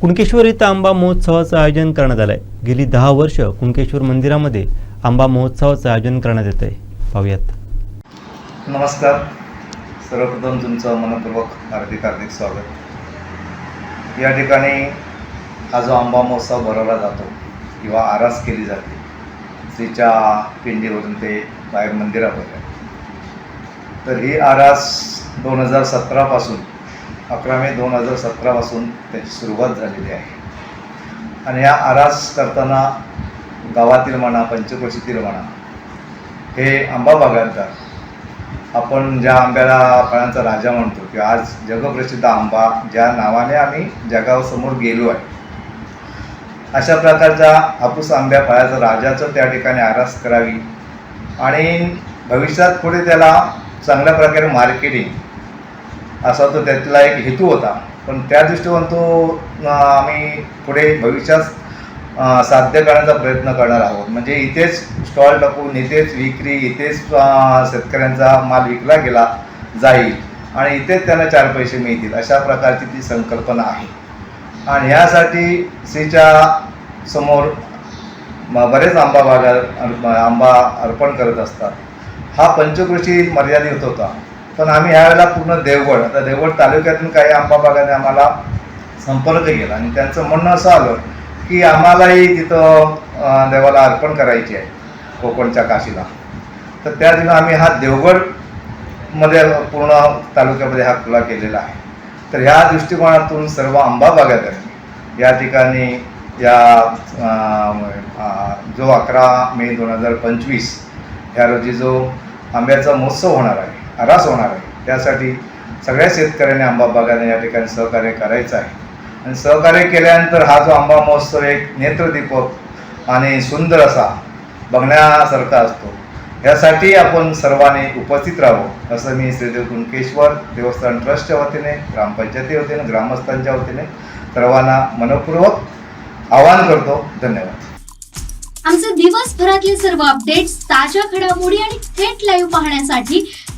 कुणकेश्वर इथं आंबा महोत्सवाचं आयोजन करण्यात आलं आहे गेली दहा वर्ष कुणकेश्वर मंदिरामध्ये आंबा महोत्सवाचं आयोजन करण्यात येत आहे पाहूयात. नमस्कार. सर्वप्रथम तुमचं मनपूर्वक हार्दिक हार्दिक स्वागत. या ठिकाणी हा जो आंबा महोत्सव भरवला जातो किंवा आरास केली जाते श्रीच्या पिंडीवरून ते बाहेर मंदिरापर्यंत. तर ही आरास दोन हजार सतरापासून अकरा मे दोन हजार सतरापासून त्याची सुरुवात झालेली आहे. आणि या आरास करताना गावातील म्हणा पंचक्रोशीतील म्हणा हे आंबा बागायतदार आपण ज्या आंब्याला फळांचा राजा म्हणतो किंवा आज जगप्रसिद्ध आंबा ज्या नावाने आम्ही जगासमोर गेलो आहे अशा प्रकारच्या हापूस आंब्या फळाचा राजाचं त्या ठिकाणी आरास करावी आणि भविष्यात पुढे त्याला चांगल्या प्रकारे मार्केटिंग असा तो त्यातला एक हेतू होता. पण त्या दृष्टिकोन तो आम्ही पुढे भविष्यात साध्य करण्याचा प्रयत्न करणार आहोत. म्हणजे इथेच स्टॉल टाकून इथेच विक्री इथेच शेतकऱ्यांचा माल विकला गेला जाईल. आणि इथेच त्यांना चार पैसे मिळतील अशा प्रकारची ती संकल्पना आहे. आणि ह्यासाठी श्रीच्या समोर म- बरेच आंबा बागा आंबा अर्पण करत असतात. हा पंचकृषी मर्यादित होता. पण आम्ही ह्यावेळेला पूर्ण देवगड आता देवगड तालुक्यातून काही आंबा बागाने आम्हाला संपर्क केला आणि त्यांचं म्हणणं असं आलं की आम्हालाही तिथं देवाला अर्पण करायची आहे कोकणच्या काशीला. तर त्या दिवशी आम्ही हा देवगडमध्ये पूर्ण तालुक्यामध्ये हा खुला केलेला आहे. तर ह्या दृष्टिकोनातून सर्व आंबा बागायतदारांनी या ठिकाणी या जो अकरा मे दोन हजार पंचवीस ह्या रोजी जो आंब्याचा महोत्सव होणार आहे आरास होणार आहे. त्यासाठी सगळ्या शेतकऱ्यांनी आंबा बागाने या ठिकाणी सहकार्य करायचं आहे. आणि सहकार्य केल्यानंतर हा जो आंबा महोत्सव एक नेत्रदीपक आणि सुंदर असा बघण्यासारखा असतो. यासाठी आपण सर्वांनी उपस्थित राहावं असं मी श्रीदेव कुणकेश्वर देवस्थान ट्रस्टच्या वतीने ग्रामपंचायती वतीने ग्रामस्थांच्या वतीने सर्वांना मनपूर्वक आवाहन करतो. धन्यवाद. आमचे दिवसभरातले सर्व अपडेट्स ताज्या घडामोडी आणि थेट लाईव्ह पाहण्यासाठी